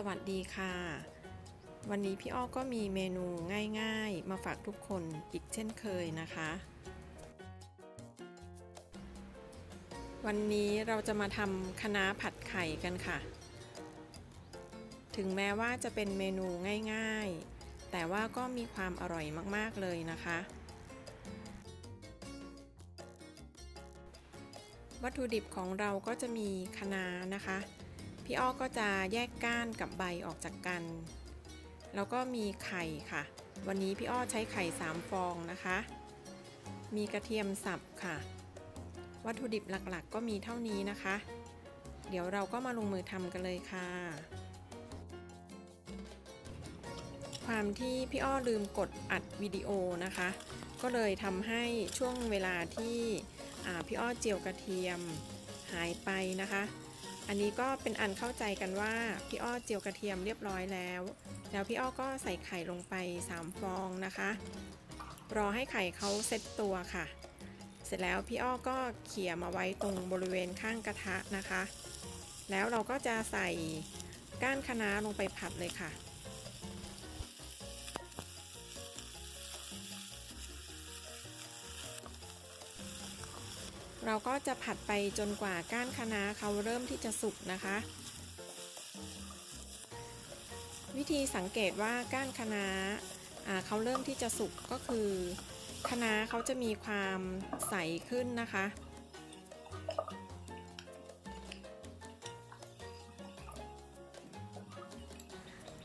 สวัสดีค่ะ วันนี้พี่อ้อก็มีเมนูง่ายๆ มาฝากทุกคนอีกเช่นเคยนะคะ วันนี้เราจะมาทำคะน้าผัดไข่กันค่ะ ถึงแม้ว่าจะเป็นเมนูง่ายๆ แต่ว่าก็มีความอร่อยมากๆเลยนะคะวัตถุดิบของเราก็จะมีคะน้านะคะ พี่อ้อก็จะแยกก้านกับใบออกจากกัน แล้วก็มีไข่ค่ะ วันนี้พี่อ้อใช้ไข่3ฟองนะคะ มีกระเทียมสับค่ะ วัตถุดิบหลักๆก็มีเท่านี้นะคะ เดี๋ยวเราก็มาลงมือทำกันเลยค่ะ ความที่พี่อ้อลืมกดอัดวิดีโอนะคะ ก็เลยทำให้ช่วงเวลาที่พี่อ้อเจียวกระเทียมหายไปนะคะ อันนี้ก็เป็นอันเข้าใจกันว่าพี่อ้อเจียวกระเทียมเรียบร้อยแล้ว แล้วพี่อ้อก็ใส่ไข่ลงไป 3 ฟองนะคะ รอให้ไข่เขาเซ็ตตัวค่ะ เสร็จแล้วพี่อ้อก็เขี่ยมาไว้ตรงบริเวณข้างกระทะนะคะ แล้วเราก็จะใส่ก้านคะน้าลงไปผัดเลยค่ะ เราก็จะผัดไปจนกว่าก้านคะน้าเขาเริ่มที่จะสุกนะคะ วิธีสังเกตว่าก้านคะน้าเขาเริ่มที่จะสุกก็คือคะน้าเขาจะมีความใสขึ้นนะคะ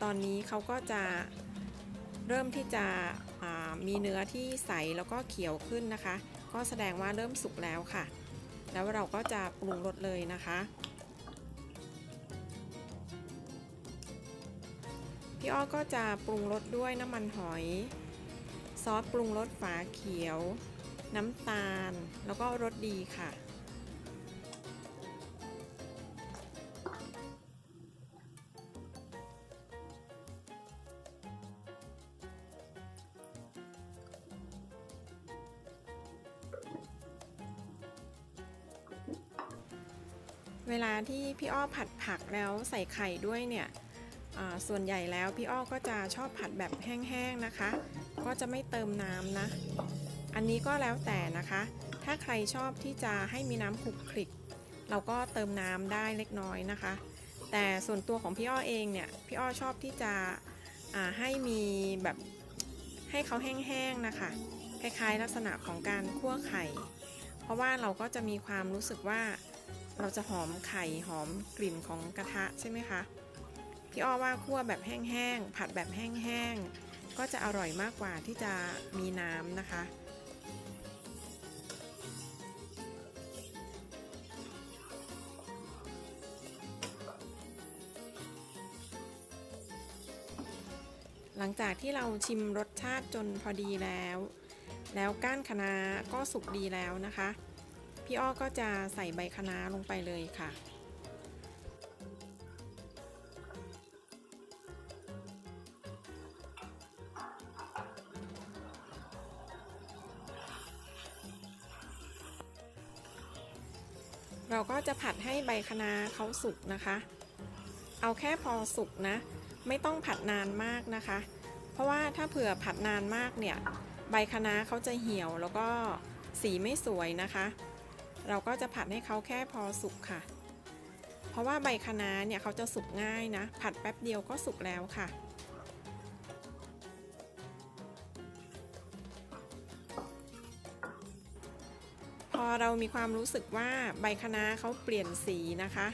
ตอนนี้เขาก็จะเริ่มที่จะมีเนื้อที่ใสแล้วก็เขียวขึ้นนะคะ ก็แสดงว่าเริ่มสุกแล้วค่ะ แล้วเราก็จะปรุงรสเลยนะคะ พี่อ้อก็จะปรุงรสด้วยน้ำมันหอย ซอสปรุงรสฝาเขียว น้ำตาล แล้วก็รสดีค่ะ เวลาที่พี่อ้อผัดผักแล้วใส่ไข่ด้วยเนี่ยส่วนใหญ่แล้วพี่อ้อก็จะชอบผัดแบบแห้งๆนะคะ ก็จะไม่เติมน้ำนะ อันนี้ก็แล้วแต่นะคะ ถ้าใครชอบที่จะให้มีน้ำคลุกคลิก เราก็เติมน้ำได้เล็กน้อยนะคะ แต่ส่วนตัวของพี่อ้อเองเนี่ยพี่อ้อชอบที่จะให้มีแบบให้เขาแห้งๆนะคะคล้ายๆลักษณะของการคั่วไข่ เพราะว่าเราก็จะมีความรู้สึกว่า เราจะหอมไข่หอมกลิ่นของกระทะใช่ไหมคะพี่อ้อว่าคั่วแบบแห้งๆผัดแบบแห้งๆก็จะอร่อยมากกว่าที่จะมีน้ำนะคะหลังจากที่เราชิมรสชาติจนพอดีแล้ว แล้วก้านคะน้าก็สุกดีแล้วนะคะ พี่อ้อก็จะใส่ใบคะน้าลงไปเลยค่ะ เราก็จะผัดให้ใบคะน้าเขาสุกนะคะ เอาแค่พอสุกนะ ไม่ต้องผัดนานมากนะคะ เพราะว่าถ้าเผื่อผัดนานมากเนี่ย ใบคะน้าเขาจะเหี่ยวแล้วก็สีไม่สวยนะคะ เราก็จะผัดให้เขาแค่พอสุกค่ะ เพราะว่าใบคะน้าเนี่ยเขาจะสุกง่ายนะ ผัดแป๊บเดียวก็สุกแล้วค่ะ พอเรามีความรู้สึกว่าใบคะน้าเขาเปลี่ยนสีนะคะ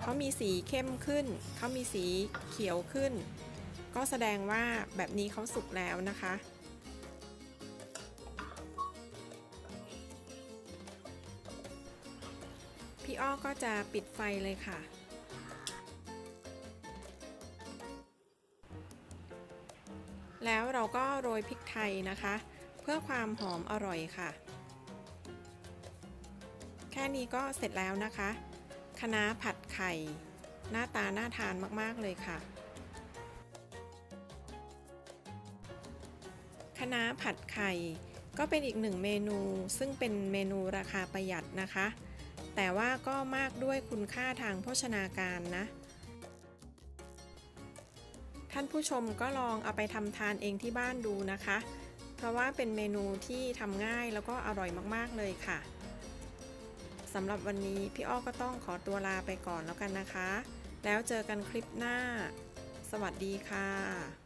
เขามีสีเข้มขึ้น เขามีสีเขียวขึ้น ก็แสดงว่าแบบนี้เขาสุกแล้วนะคะ พี่อ้อก็จะปิดไฟเลยค่ะ แล้วเราก็โรยพริกไทยนะคะ เพื่อความหอมอร่อยค่ะ แค่นี้ก็เสร็จแล้วนะคะคะน้าผัดไข่ หน้าตาน่าทานมากๆเลยค่ะคะน้าผัดไข่ก็เป็นอีกหนึ่งเมนูซึ่งเป็นเมนูราคาประหยัดนะคะ แต่ว่าก็มากด้วยคุณค่าทางโภชนาการนะ ท่านผู้ชมก็ลองเอาไปทำทานเองที่บ้านดูนะคะ เพราะว่าเป็นเมนูที่ทำง่ายแล้วก็อร่อยมากๆเลยค่ะสำหรับวันนี้พี่อ้อก็ต้องขอตัวลาไปก่อนแล้วกันนะคะ แล้วเจอกันคลิปหน้า สวัสดีค่ะ